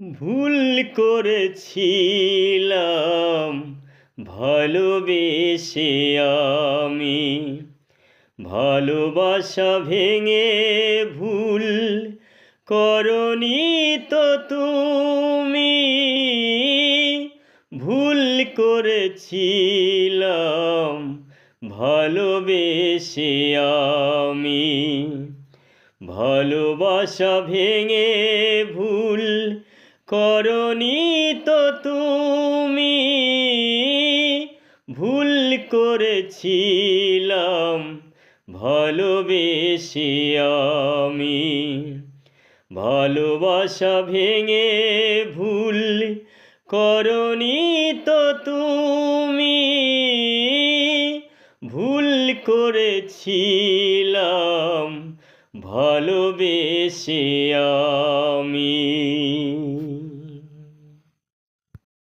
ভুল করেছিলাম, ভালোবেসে আমি। ভালোবাসা ভেঙে ভুল করনি তো তুমি। ভুল করেছিলাম, ভালোবেসে আমি। ভালোবাসা ভেঙে ভুল করনি তো তুমি, ভুল করেছিলাম, ভালোবেসে আমি। ভালোবাসা ভেঙে ভুল করনি তো তুমি, ভুল করেছিলাম, ভালোবেসে আমি।